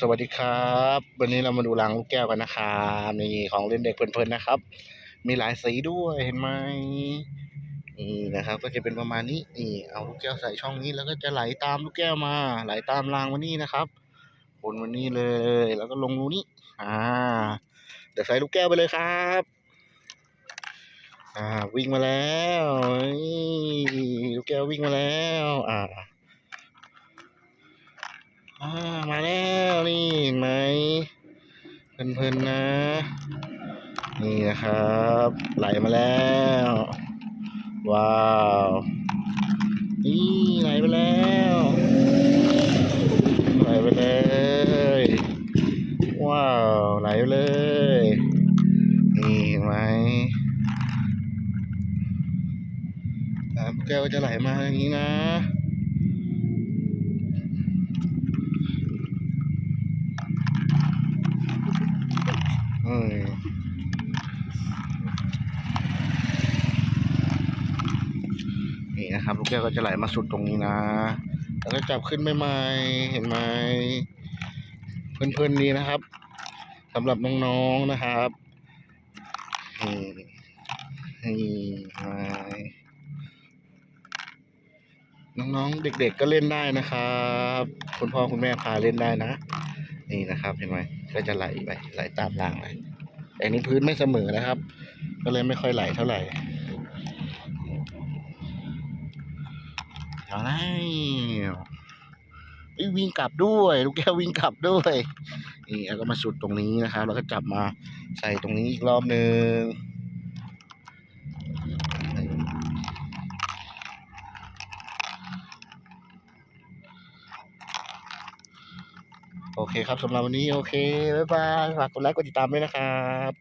สวัสดีครับ วันนี้เรามาดูรางลูกแก้วกันนะครับนี่ของเล่นเด็กเพลินๆนะครับ มีหลายสีด้วยเห็นไหมนี่นะครับ ก็จะเป็นประมาณนี้นี่เอาลูกแก้วใส่ช่องนี้แล้วก็จะไหลตามลูกแก้วมา ไหลตามรางมานี่นะครับวนมานี่เลย แล้วก็ลงรูนี้อ่า เดี๋ยวใส่ลูกแก้วไปเลยครับ อ่า วิ่งมาแล้วนี่ลูกแก้ววิ่งมาแล้ว อ่า อ่ามาแล้ว เพลินๆนะ นี่นะครับ ไหลมาแล้ว ว้าว นี่ไหลไปแล้ว ไหลไปเลย ว้าว ไหลไปเลย นี่เห็นไหมน้ำแก้วจะไหลมาอย่างนี้นะ นี่นะครับลูกแก้วก็จะไหลมาสุดตรงนี้นะ แล้วก็จับขึ้นใหม่ๆเห็นไหมเพลินๆดีนะครับสำหรับน้องๆนะครับนี่นี่น้องๆ เด็กๆก็เล่นได้นะครับ คุณพ่อคุณแม่พาเล่นได้นะ นี่นะครับเห็นไหม ก็จะไหลไปไหลตามรางไปแต่นี้พื้นไม่เสมอนะครับ ก็เลยไม่ค่อยไหลเท่าไหร่เอาแล้ววิ่งกลับด้วย ลูกแก้ววิ่งกลับด้วย นี่แล้วก็มาสุดตรงนี้นะครับ แล้วก็จับมาใส่ตรงนี้อีกรอบหนึ่ง โอเคครับสำหรับวันนี้โอเค บ๊ายบาย ฝากกดไลค์กดติดตามด้วยนะครับ